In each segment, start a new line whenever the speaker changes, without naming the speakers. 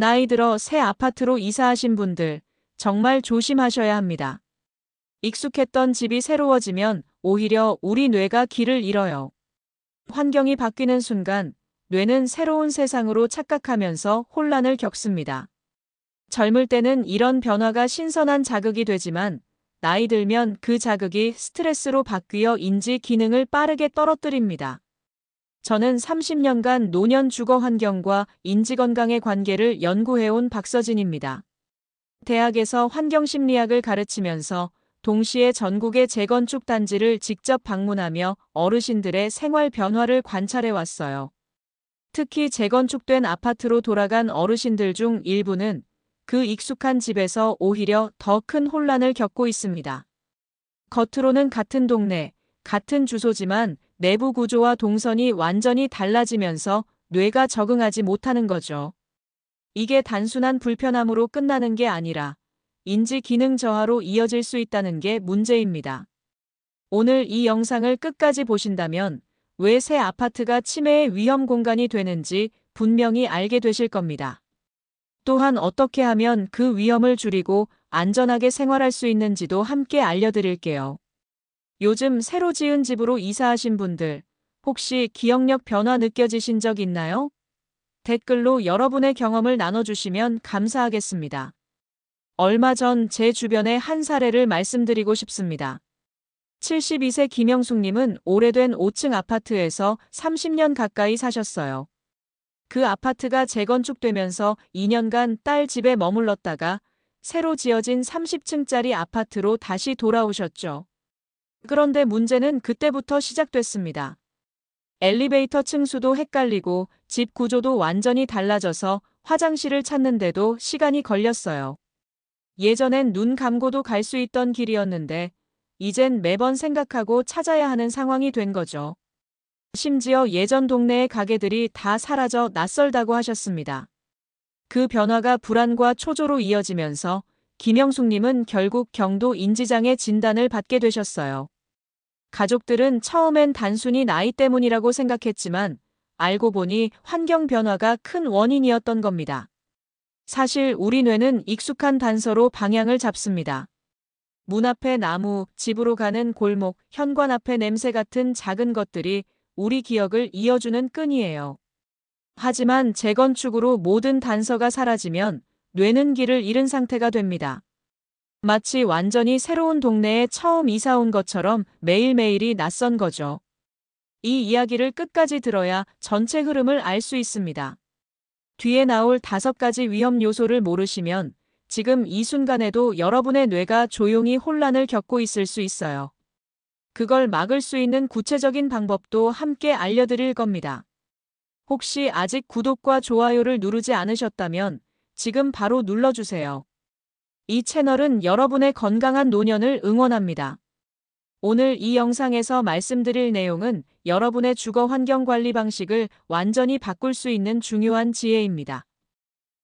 나이 들어 새 아파트로 이사하신 분들 정말 조심하셔야 합니다. 익숙했던 집이 새로워지면 오히려 우리 뇌가 길을 잃어요. 환경이 바뀌는 순간 뇌는 새로운 세상으로 착각하면서 혼란을 겪습니다. 젊을 때는 이런 변화가 신선한 자극이 되지만 나이 들면 그 자극이 스트레스로 바뀌어 인지 기능을 빠르게 떨어뜨립니다. 저는 30년간 노년 주거 환경과 인지 건강의 관계를 연구해온 박서진입니다. 대학에서 환경심리학을 가르치면서 동시에 전국의 재건축 단지를 직접 방문하며 어르신들의 생활 변화를 관찰해 왔어요. 특히 재건축된 아파트로 돌아간 어르신들 중 일부는 그 익숙한 집에서 오히려 더 큰 혼란을 겪고 있습니다. 겉으로는 같은 동네, 같은 주소지만 내부 구조와 동선이 완전히 달라지면서 뇌가 적응하지 못하는 거죠. 이게 단순한 불편함으로 끝나는 게 아니라 인지 기능 저하로 이어질 수 있다는 게 문제입니다. 오늘 이 영상을 끝까지 보신다면 왜 새 아파트가 치매의 위험 공간이 되는지 분명히 알게 되실 겁니다. 또한 어떻게 하면 그 위험을 줄이고 안전하게 생활할 수 있는지도 함께 알려드릴게요. 요즘 새로 지은 집으로 이사하신 분들 혹시 기억력 변화 느껴지신 적 있나요? 댓글로 여러분의 경험을 나눠주시면 감사하겠습니다. 얼마 전 제 주변의 한 사례를 말씀드리고 싶습니다. 72세 김영숙님은 오래된 5층 아파트에서 30년 가까이 사셨어요. 그 아파트가 재건축되면서 2년간 딸 집에 머물렀다가 새로 지어진 30층짜리 아파트로 다시 돌아오셨죠. 그런데 문제는 그때부터 시작됐습니다. 엘리베이터 층수도 헷갈리고 집 구조도 완전히 달라져서 화장실을 찾는데도 시간이 걸렸어요. 예전엔 눈 감고도 갈 수 있던 길이었는데 이젠 매번 생각하고 찾아야 하는 상황이 된 거죠. 심지어 예전 동네의 가게들이 다 사라져 낯설다고 하셨습니다. 그 변화가 불안과 초조로 이어지면서 김영숙님은 결국 경도 인지장애 진단을 받게 되셨어요. 가족들은 처음엔 단순히 나이 때문이라고 생각했지만 알고 보니 환경 변화가 큰 원인이었던 겁니다. 사실 우리 뇌는 익숙한 단서로 방향을 잡습니다. 문 앞에 나무, 집으로 가는 골목, 현관 앞에 냄새 같은 작은 것들이 우리 기억을 이어주는 끈이에요. 하지만 재건축으로 모든 단서가 사라지면 뇌는 길을 잃은 상태가 됩니다. 마치 완전히 새로운 동네에 처음 이사 온 것처럼 매일매일이 낯선 거죠. 이 이야기를 끝까지 들어야 전체 흐름을 알 수 있습니다. 뒤에 나올 다섯 가지 위험 요소를 모르시면 지금 이 순간에도 여러분의 뇌가 조용히 혼란을 겪고 있을 수 있어요. 그걸 막을 수 있는 구체적인 방법도 함께 알려드릴 겁니다. 혹시 아직 구독과 좋아요를 누르지 않으셨다면 지금 바로 눌러주세요. 이 채널은 여러분의 건강한 노년을 응원합니다. 오늘 이 영상에서 말씀드릴 내용은 여러분의 주거 환경 관리 방식을 완전히 바꿀 수 있는 중요한 지혜입니다.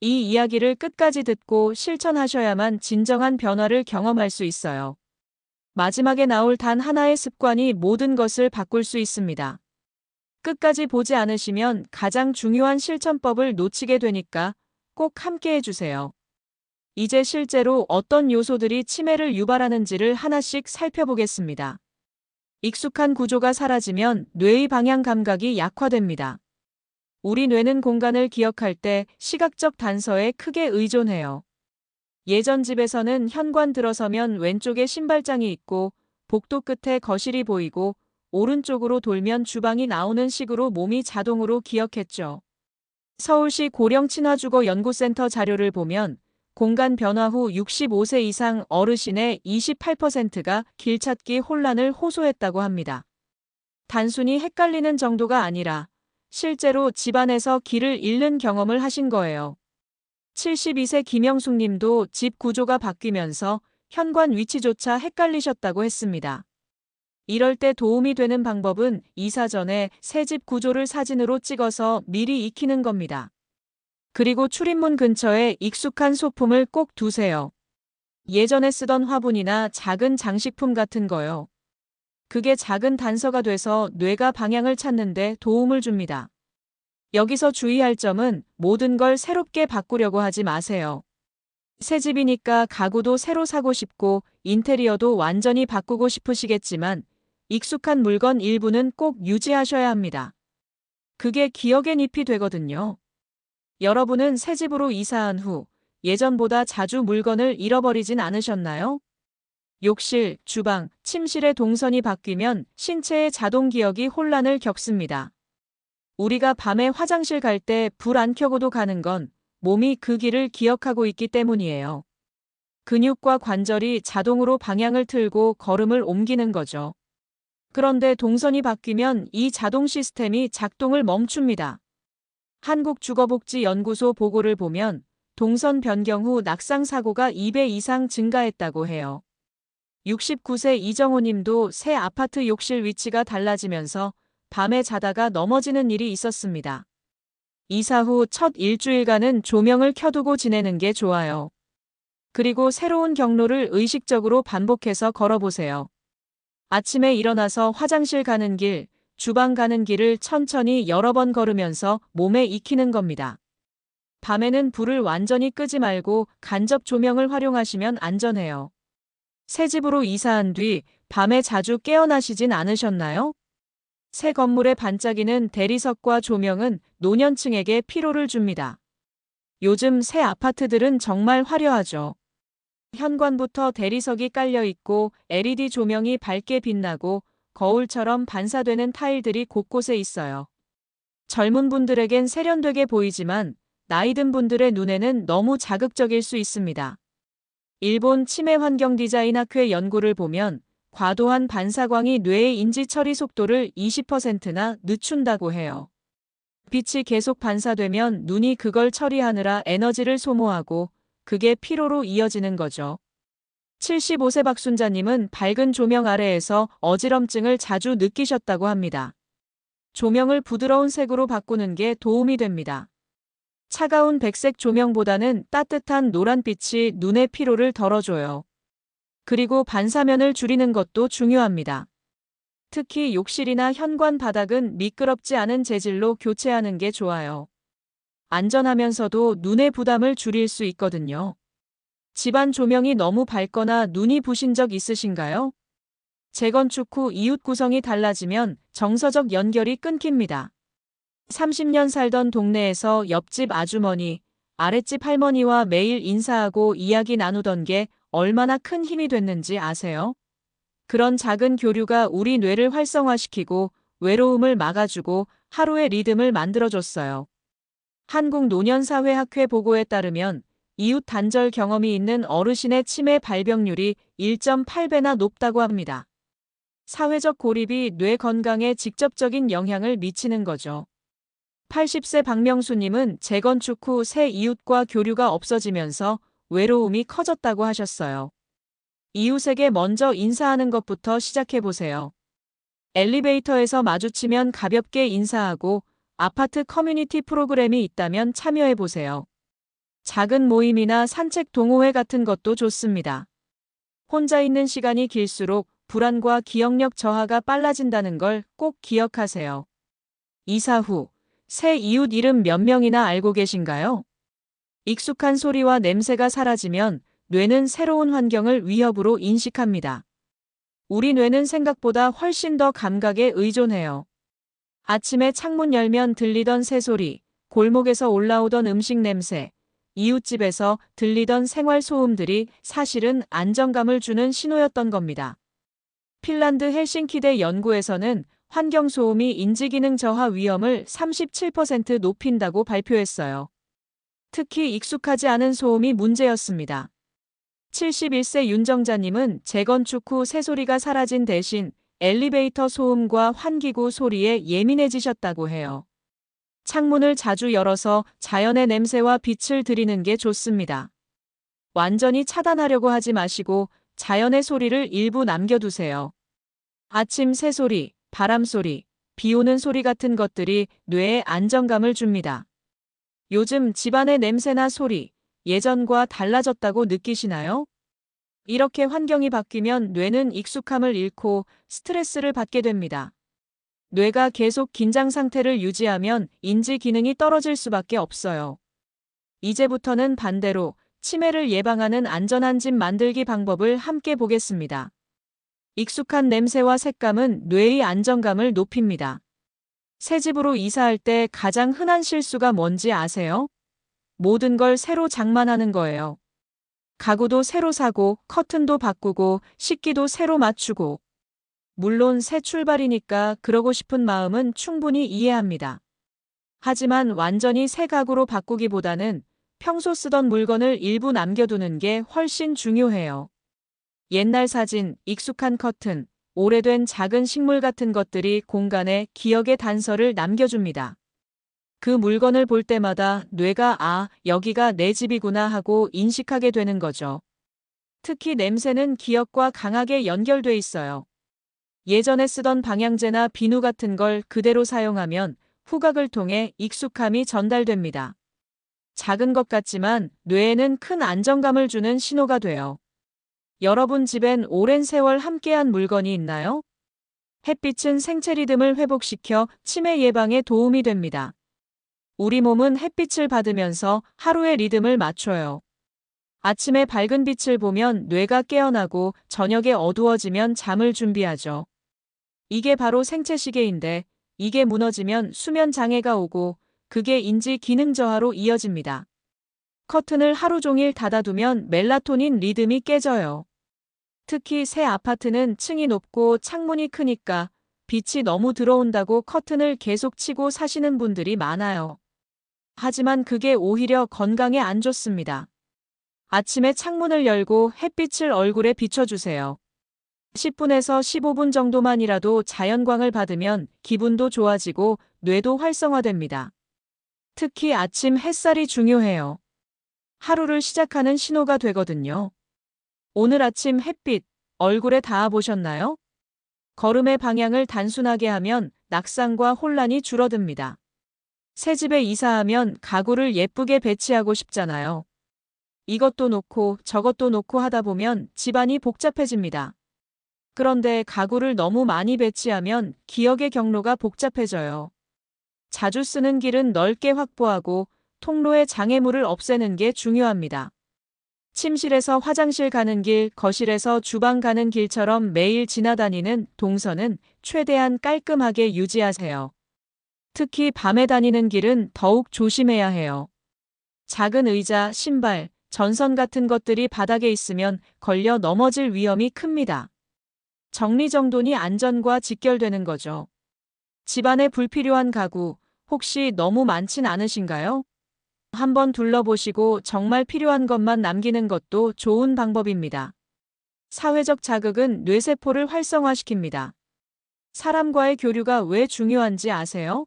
이 이야기를 끝까지 듣고 실천하셔야만 진정한 변화를 경험할 수 있어요. 마지막에 나올 단 하나의 습관이 모든 것을 바꿀 수 있습니다. 끝까지 보지 않으시면 가장 중요한 실천법을 놓치게 되니까 꼭 함께 해주세요. 이제 실제로 어떤 요소들이 치매를 유발하는지를 하나씩 살펴보겠습니다. 익숙한 구조가 사라지면 뇌의 방향 감각이 약화됩니다. 우리 뇌는 공간을 기억할 때 시각적 단서에 크게 의존해요. 예전 집에서는 현관 들어서면 왼쪽에 신발장이 있고 복도 끝에 거실이 보이고 오른쪽으로 돌면 주방이 나오는 식으로 몸이 자동으로 기억했죠. 서울시 고령친화주거 연구센터 자료를 보면 공간 변화 후 65세 이상 어르신의 28%가 길 찾기 혼란을 호소했다고 합니다. 단순히 헷갈리는 정도가 아니라 실제로 집안에서 길을 잃는 경험을 하신 거예요. 72세 김영숙 님도 집 구조가 바뀌면서 현관 위치조차 헷갈리셨다고 했습니다. 이럴 때 도움이 되는 방법은 이사 전에 새 집 구조를 사진으로 찍어서 미리 익히는 겁니다. 그리고 출입문 근처에 익숙한 소품을 꼭 두세요. 예전에 쓰던 화분이나 작은 장식품 같은 거요. 그게 작은 단서가 돼서 뇌가 방향을 찾는데 도움을 줍니다. 여기서 주의할 점은 모든 걸 새롭게 바꾸려고 하지 마세요. 새 집이니까 가구도 새로 사고 싶고 인테리어도 완전히 바꾸고 싶으시겠지만 익숙한 물건 일부는 꼭 유지하셔야 합니다. 그게 기억의 잎이 되거든요. 여러분은 새 집으로 이사한 후 예전보다 자주 물건을 잃어버리진 않으셨나요? 욕실, 주방, 침실의 동선이 바뀌면 신체의 자동 기억이 혼란을 겪습니다. 우리가 밤에 화장실 갈 때 불 안 켜고도 가는 건 몸이 그 길을 기억하고 있기 때문이에요. 근육과 관절이 자동으로 방향을 틀고 걸음을 옮기는 거죠. 그런데 동선이 바뀌면 이 자동 시스템이 작동을 멈춥니다. 한국주거복지연구소 보고를 보면 동선 변경 후 낙상 사고가 2배 이상 증가했다고 해요. 69세 이정호 님도 새 아파트 욕실 위치가 달라지면서 밤에 자다가 넘어지는 일이 있었습니다. 이사 후 첫 일주일간은 조명을 켜두고 지내는 게 좋아요. 그리고 새로운 경로를 의식적으로 반복해서 걸어보세요. 아침에 일어나서 화장실 가는 길, 주방 가는 길을 천천히 여러 번 걸으면서 몸에 익히는 겁니다. 밤에는 불을 완전히 끄지 말고 간접 조명을 활용하시면 안전해요. 새 집으로 이사한 뒤 밤에 자주 깨어나시진 않으셨나요? 새 건물의 반짝이는 대리석과 조명은 노년층에게 피로를 줍니다. 요즘 새 아파트들은 정말 화려하죠. 현관부터 대리석이 깔려 있고 LED 조명이 밝게 빛나고 거울처럼 반사되는 타일들이 곳곳에 있어요. 젊은 분들에겐 세련되게 보이지만 나이 든 분들의 눈에는 너무 자극적일 수 있습니다. 일본 치매 환경 디자인 학회 연구를 보면 과도한 반사광이 뇌의 인지 처리 속도를 20%나 늦춘다고 해요. 빛이 계속 반사되면 눈이 그걸 처리하느라 에너지를 소모하고 그게 피로로 이어지는 거죠. 75세 박순자님은 밝은 조명 아래에서 어지럼증을 자주 느끼셨다고 합니다. 조명을 부드러운 색으로 바꾸는 게 도움이 됩니다. 차가운 백색 조명보다는 따뜻한 노란빛이 눈의 피로를 덜어줘요. 그리고 반사면을 줄이는 것도 중요합니다. 특히 욕실이나 현관 바닥은 미끄럽지 않은 재질로 교체하는 게 좋아요. 안전하면서도 눈의 부담을 줄일 수 있거든요. 집안 조명이 너무 밝거나 눈이 부신 적 있으신가요? 재건축 후 이웃 구성이 달라지면 정서적 연결이 끊깁니다. 30년 살던 동네에서 옆집 아주머니, 아랫집 할머니와 매일 인사하고 이야기 나누던 게 얼마나 큰 힘이 됐는지 아세요? 그런 작은 교류가 우리 뇌를 활성화시키고 외로움을 막아주고 하루의 리듬을 만들어줬어요. 한국노년사회학회 보고에 따르면 이웃 단절 경험이 있는 어르신의 치매 발병률이 1.8배나 높다고 합니다. 사회적 고립이 뇌 건강에 직접적인 영향을 미치는 거죠. 80세 박명수님은 재건축 후 새 이웃과 교류가 없어지면서 외로움이 커졌다고 하셨어요. 이웃에게 먼저 인사하는 것부터 시작해보세요. 엘리베이터에서 마주치면 가볍게 인사하고 아파트 커뮤니티 프로그램이 있다면 참여해보세요. 작은 모임이나 산책 동호회 같은 것도 좋습니다. 혼자 있는 시간이 길수록 불안과 기억력 저하가 빨라진다는 걸 꼭 기억하세요. 이사 후, 새 이웃 이름 몇 명이나 알고 계신가요? 익숙한 소리와 냄새가 사라지면 뇌는 새로운 환경을 위협으로 인식합니다. 우리 뇌는 생각보다 훨씬 더 감각에 의존해요. 아침에 창문 열면 들리던 새소리, 골목에서 올라오던 음식 냄새, 이웃집에서 들리던 생활 소음들이 사실은 안정감을 주는 신호였던 겁니다. 핀란드 헬싱키대 연구에서는 환경소음이 인지기능 저하 위험을 37% 높인다고 발표했어요. 특히 익숙하지 않은 소음이 문제였습니다. 71세 윤정자님은 재건축 후 새소리가 사라진 대신 엘리베이터 소음과 환기구 소리에 예민해지셨다고 해요. 창문을 자주 열어서 자연의 냄새와 빛을 들이는 게 좋습니다. 완전히 차단하려고 하지 마시고 자연의 소리를 일부 남겨두세요. 아침 새소리, 바람소리, 비 오는 소리 같은 것들이 뇌에 안정감을 줍니다. 요즘 집안의 냄새나 소리, 예전과 달라졌다고 느끼시나요? 이렇게 환경이 바뀌면 뇌는 익숙함을 잃고 스트레스를 받게 됩니다. 뇌가 계속 긴장 상태를 유지하면 인지 기능이 떨어질 수밖에 없어요. 이제부터는 반대로 치매를 예방하는 안전한 집 만들기 방법을 함께 보겠습니다. 익숙한 냄새와 색감은 뇌의 안정감을 높입니다. 새 집으로 이사할 때 가장 흔한 실수가 뭔지 아세요? 모든 걸 새로 장만하는 거예요. 가구도 새로 사고, 커튼도 바꾸고, 식기도 새로 맞추고. 물론 새 출발이니까 그러고 싶은 마음은 충분히 이해합니다. 하지만 완전히 새 가구로 바꾸기보다는 평소 쓰던 물건을 일부 남겨두는 게 훨씬 중요해요. 옛날 사진, 익숙한 커튼, 오래된 작은 식물 같은 것들이 공간에 기억의 단서를 남겨줍니다. 그 물건을 볼 때마다 뇌가 아, 여기가 내 집이구나 하고 인식하게 되는 거죠. 특히 냄새는 기억과 강하게 연결돼 있어요. 예전에 쓰던 방향제나 비누 같은 걸 그대로 사용하면 후각을 통해 익숙함이 전달됩니다. 작은 것 같지만 뇌에는 큰 안정감을 주는 신호가 돼요. 여러분 집엔 오랜 세월 함께한 물건이 있나요? 햇빛은 생체 리듬을 회복시켜 치매 예방에 도움이 됩니다. 우리 몸은 햇빛을 받으면서 하루의 리듬을 맞춰요. 아침에 밝은 빛을 보면 뇌가 깨어나고 저녁에 어두워지면 잠을 준비하죠. 이게 바로 생체 시계인데 이게 무너지면 수면 장애가 오고 그게 인지 기능 저하로 이어집니다. 커튼을 하루 종일 닫아두면 멜라토닌 리듬이 깨져요. 특히 새 아파트는 층이 높고 창문이 크니까 빛이 너무 들어온다고 커튼을 계속 치고 사시는 분들이 많아요. 하지만 그게 오히려 건강에 안 좋습니다. 아침에 창문을 열고 햇빛을 얼굴에 비춰주세요. 10분에서 15분 정도만이라도 자연광을 받으면 기분도 좋아지고 뇌도 활성화됩니다. 특히 아침 햇살이 중요해요. 하루를 시작하는 신호가 되거든요. 오늘 아침 햇빛 얼굴에 닿아 보셨나요? 걸음의 방향을 단순하게 하면 낙상과 혼란이 줄어듭니다. 새 집에 이사하면 가구를 예쁘게 배치하고 싶잖아요. 이것도 놓고 저것도 놓고 하다 보면 집안이 복잡해집니다. 그런데 가구를 너무 많이 배치하면 기억의 경로가 복잡해져요. 자주 쓰는 길은 넓게 확보하고 통로의 장애물을 없애는 게 중요합니다. 침실에서 화장실 가는 길, 거실에서 주방 가는 길처럼 매일 지나다니는 동선은 최대한 깔끔하게 유지하세요. 특히 밤에 다니는 길은 더욱 조심해야 해요. 작은 의자, 신발, 전선 같은 것들이 바닥에 있으면 걸려 넘어질 위험이 큽니다. 정리정돈이 안전과 직결되는 거죠. 집안에 불필요한 가구, 혹시 너무 많진 않으신가요? 한번 둘러보시고 정말 필요한 것만 남기는 것도 좋은 방법입니다. 사회적 자극은 뇌세포를 활성화시킵니다. 사람과의 교류가 왜 중요한지 아세요?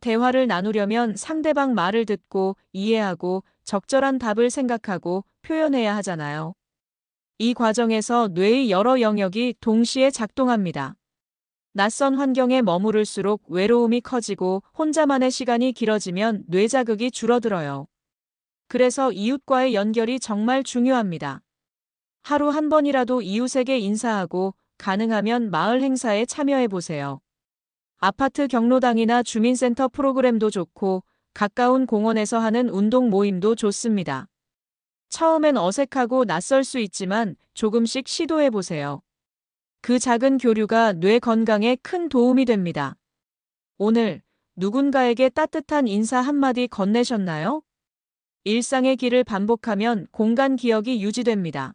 대화를 나누려면 상대방 말을 듣고 이해하고 적절한 답을 생각하고 표현해야 하잖아요. 이 과정에서 뇌의 여러 영역이 동시에 작동합니다. 낯선 환경에 머무를수록 외로움이 커지고 혼자만의 시간이 길어지면 뇌 자극이 줄어들어요. 그래서 이웃과의 연결이 정말 중요합니다. 하루 한 번이라도 이웃에게 인사하고 가능하면 마을 행사에 참여해 보세요. 아파트 경로당이나 주민센터 프로그램도 좋고 가까운 공원에서 하는 운동 모임도 좋습니다. 처음엔 어색하고 낯설 수 있지만 조금씩 시도해 보세요. 그 작은 교류가 뇌 건강에 큰 도움이 됩니다. 오늘 누군가에게 따뜻한 인사 한마디 건네셨나요? 일상의 길을 반복하면 공간 기억이 유지됩니다.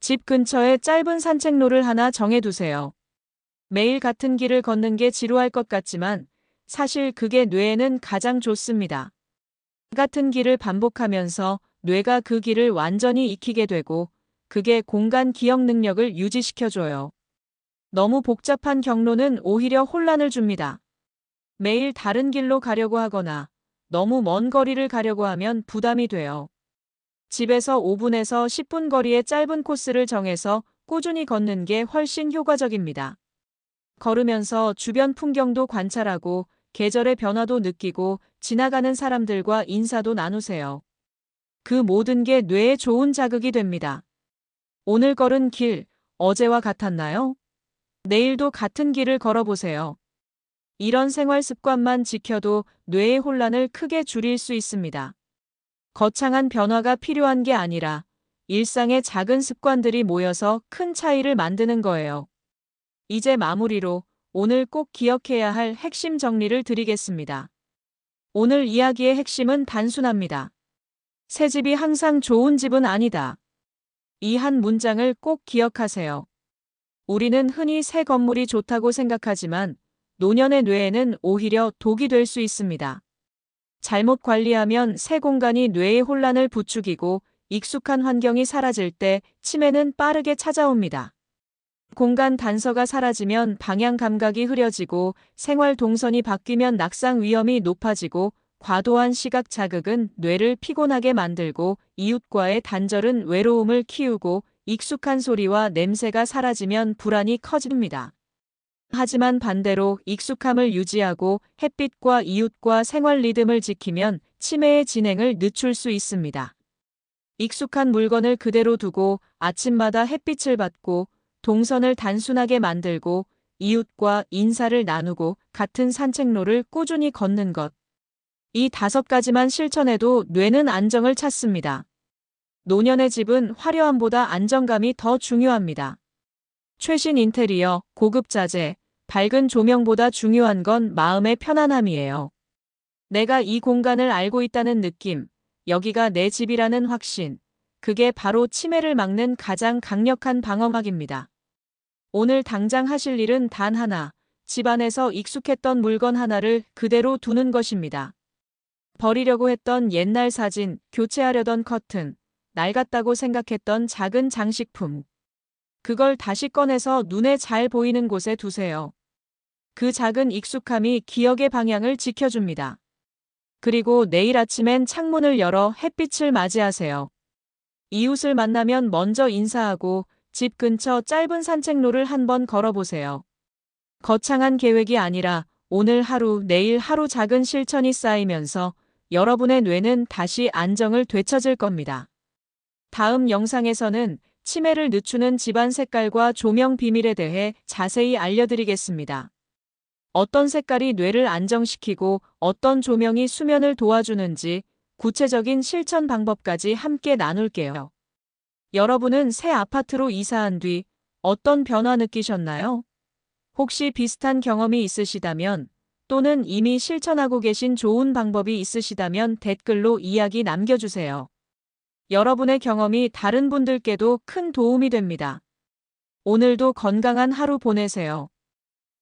집 근처에 짧은 산책로를 하나 정해두세요. 매일 같은 길을 걷는 게 지루할 것 같지만 사실 그게 뇌에는 가장 좋습니다. 같은 길을 반복하면서 뇌가 그 길을 완전히 익히게 되고 그게 공간 기억 능력을 유지시켜줘요. 너무 복잡한 경로는 오히려 혼란을 줍니다. 매일 다른 길로 가려고 하거나 너무 먼 거리를 가려고 하면 부담이 돼요. 집에서 5분에서 10분 거리의 짧은 코스를 정해서 꾸준히 걷는 게 훨씬 효과적입니다. 걸으면서 주변 풍경도 관찰하고 계절의 변화도 느끼고 지나가는 사람들과 인사도 나누세요. 그 모든 게 뇌에 좋은 자극이 됩니다. 오늘 걸은 길, 어제와 같았나요? 내일도 같은 길을 걸어보세요. 이런 생활 습관만 지켜도 뇌의 혼란을 크게 줄일 수 있습니다. 거창한 변화가 필요한 게 아니라 일상의 작은 습관들이 모여서 큰 차이를 만드는 거예요. 이제 마무리로 오늘 꼭 기억해야 할 핵심 정리를 드리겠습니다. 오늘 이야기의 핵심은 단순합니다. 새 집이 항상 좋은 집은 아니다. 이 한 문장을 꼭 기억하세요. 우리는 흔히 새 건물이 좋다고 생각하지만 노년의 뇌에는 오히려 독이 될 수 있습니다. 잘못 관리하면 새 공간이 뇌의 혼란을 부추기고 익숙한 환경이 사라질 때 치매는 빠르게 찾아옵니다. 공간 단서가 사라지면 방향 감각이 흐려지고 생활 동선이 바뀌면 낙상 위험이 높아지고 과도한 시각 자극은 뇌를 피곤하게 만들고 이웃과의 단절은 외로움을 키우고 익숙한 소리와 냄새가 사라지면 불안이 커집니다. 하지만 반대로 익숙함을 유지하고 햇빛과 이웃과 생활 리듬을 지키면 치매의 진행을 늦출 수 있습니다. 익숙한 물건을 그대로 두고 아침마다 햇빛을 받고 동선을 단순하게 만들고 이웃과 인사를 나누고 같은 산책로를 꾸준히 걷는 것. 이 다섯 가지만 실천해도 뇌는 안정을 찾습니다. 노년의 집은 화려함보다 안정감이 더 중요합니다. 최신 인테리어, 고급 자재, 밝은 조명보다 중요한 건 마음의 편안함이에요. 내가 이 공간을 알고 있다는 느낌, 여기가 내 집이라는 확신, 그게 바로 치매를 막는 가장 강력한 방어막입니다. 오늘 당장 하실 일은 단 하나, 집안에서 익숙했던 물건 하나를 그대로 두는 것입니다. 버리려고 했던 옛날 사진, 교체하려던 커튼, 낡았다고 생각했던 작은 장식품. 그걸 다시 꺼내서 눈에 잘 보이는 곳에 두세요. 그 작은 익숙함이 기억의 방향을 지켜줍니다. 그리고 내일 아침엔 창문을 열어 햇빛을 맞이하세요. 이웃을 만나면 먼저 인사하고 집 근처 짧은 산책로를 한번 걸어보세요. 거창한 계획이 아니라 오늘 하루, 내일 하루 작은 실천이 쌓이면서 여러분의 뇌는 다시 안정을 되찾을 겁니다. 다음 영상에서는 치매를 늦추는 집안 색깔과 조명 비밀에 대해 자세히 알려드리겠습니다. 어떤 색깔이 뇌를 안정시키고 어떤 조명이 수면을 도와주는지 구체적인 실천 방법까지 함께 나눌게요. 여러분은 새 아파트로 이사한 뒤 어떤 변화 느끼셨나요? 혹시 비슷한 경험이 있으시다면 또는 이미 실천하고 계신 좋은 방법이 있으시다면 댓글로 이야기 남겨주세요. 여러분의 경험이 다른 분들께도 큰 도움이 됩니다. 오늘도 건강한 하루 보내세요.